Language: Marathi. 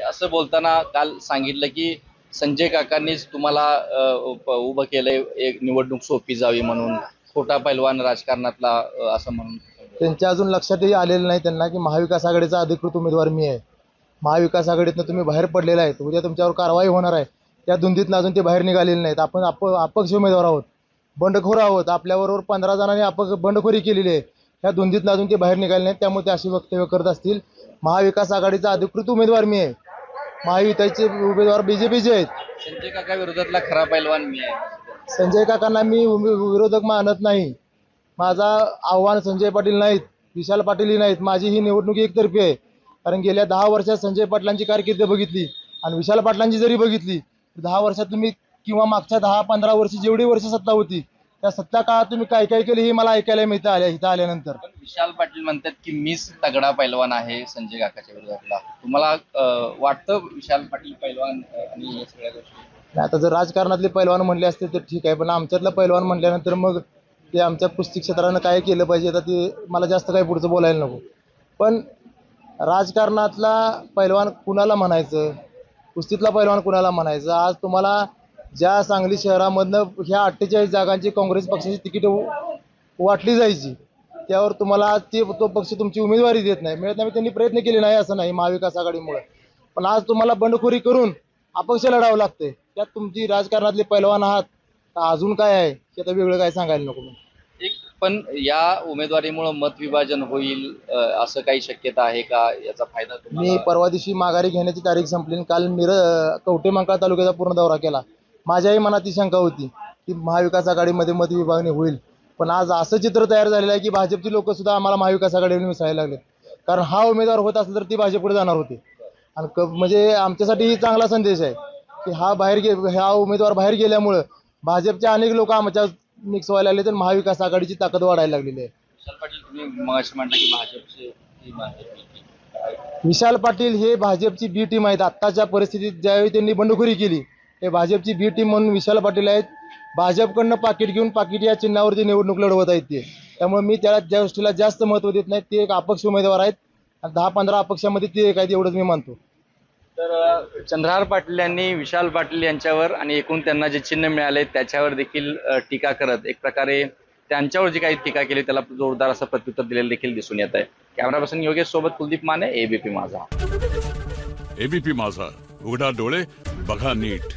असं बोलताना काल सांगितलं की संजय काकांनीच तुम्हाला उभं केलंय एक निवडणूक सोपी जावी म्हणून खोटा पैलवान राजकारणातला असं म्हणून. त्यांच्या अजून लक्षातही आलेलं नाही त्यांना की महाविकास आघाडीचा अधिकृत उमेदवार मी आहे. महाविकास आघाडीतनं तुम्ही बाहेर पडलेला आहे उद्या तुमच्यावर कारवाई होणार आहे. त्या धुंदीतनं अजून ते बाहेर निघालेले नाहीत. आपण आप अपक्ष उमेदवार आहोत बंडखोर आहोत. आपल्याबरोबर पंधरा जणांनी अपक्ष बंडखोरी केलेली आहे. ह्या धुंदीतनं अजून ते बाहेर निघाले नाहीत त्यामुळे ते अशी वक्तव्य करत असतील. महाविकास आघाडीचा अधिकृत उमेदवार मी आहे. महायुतीचे उमेदवार बी जे पीचे आहेत. संजय काका विरोधातला खरा पैलवान मी आहे. संजय काकांना मी उमे- विरोधक मानत नाही. माझा आव्हान संजय पाटील नाहीत विशाल पाटीलही नाहीत. माझी ही निवडणूक एकतर्फी आहे. कारण गेल्या दहा वर्षात संजय पाटलांची कारकीर्द बघितली आणि विशाल पाटलांची जरी बघितली तर दहा वर्षात तुम्ही किंवा मागच्या दहा पंधरा वर्ष जेवढी वर्ष सत्ता होती त्या सत्ता काळात तुम्ही काय काय केलं हे मला ऐकायला मिळतं आल्या इथं आल्यानंतर. पण विशाल पाटील म्हणतात की मीच तगडा पैलवान आहे संजय काकाच्या विरोधातला. तुम्हाला अ, वाटतं विशाल पाटील पैलवान अ, आणि या सगळ्या गोष्टी? आणि आता जर राजकारणातले पैलवान म्हणले असते तर ठीक आहे पण आमच्यातलं पैलवान म्हणल्यानंतर मग ते आमच्या कुस्ती क्षेत्रानं काय केलं पाहिजे आता ते मला जास्त काही पुढचं बोलायला नको. पण राजकारणातला पैलवान कुणाला म्हणायचं? कुस्तीतला पैलवान कुणाला म्हणायचं? आज तुम्हाला ज्या सांगली शहरामधनं ह्या अठ्ठेचाळीस जागांची काँग्रेस पक्षाची तिकीटं वाटली जायची त्यावर तुम्हाला आज ते तो पक्ष तुमची उमेदवारी देत नाही. मिळत नाही त्यांनी प्रयत्न केले नाही असं नाही महाविकास आघाडीमुळे. पण आज तुम्हाला बंडखोरी करून अपक्ष लढावं लागते त्यात तुमची राजकारणातले पैलवान आहात का अजून काय आहे ते आता वेगळं काय सांगायला नको. एक पण या उमेदवारीमुळे मत विभाजन होईल असं काही शक्यता आहे का? याचा फायदा मी परवा दिवशी माघारी घेण्याची तारीख संपली काल मिर मंकाळ तालुक्याचा पूर्ण दौरा केला. माझ्याही मनात ही शंका होती की महाविकास आघाडीमध्ये मत विभागणी होईल. पण आज असं चित्र तयार झालेलं आहे की भाजपची लोक सुद्धा आम्हाला महाविकास आघाडीवर मिसळायला लागले कारण हा उमेदवार होत असला तर ती भाजपकडे जाणार होते. आणि क म्हणजे आमच्यासाठी ही चांगला संदेश आहे की हा बाहेर गे हा उमेदवार बाहेर गेल्यामुळं भाजपचे अनेक लोक आमच्या मिक्स व्हायला लागले तर महाविकास आघाडीची ताकद वाढायला लागलेली आहे. विशाल पाटील तुम्ही मग म्हणता की भाजपचे ही भाजप विशाल पाटील हे भाजपची बी टीम आहेत. आत्ताच्या परिस्थितीत ज्यावेळी त्यांनी बंडखोरी केली हे भाजपची बी टीम म्हणून विशाल पाटील आहेत. भाजपकडनं पाकिट घेऊन पाकिट या चिन्हावरती निवडणूक लढवत आहेत ते. त्यामुळे मी त्याला ज्या गोष्टीला जास्त महत्त्व देत नाही ते एक अपक्ष उमेदवार आहेत. आणि दहा पंधरा अपक्षामध्ये ते एक आहेत एवढंच मी मानतो. तर चंद्रहार पाटील यांनी विशाल पाटील यांच्यावर आणि एकूण त्यांना जे चिन्ह मिळाले त्याच्यावर देखील टीका करत एक प्रकारे त्यांच्यावर जी काही टीका केली त्याला जोरदार असं प्रत्युत्तर दिलेलं देखील दिसून येत आहे. कॅमेरा पर्सन योगेश सोबत कुलदीप माने एबीपी माझा. एबीपी माझा. उघडा डोळे बघा नीट.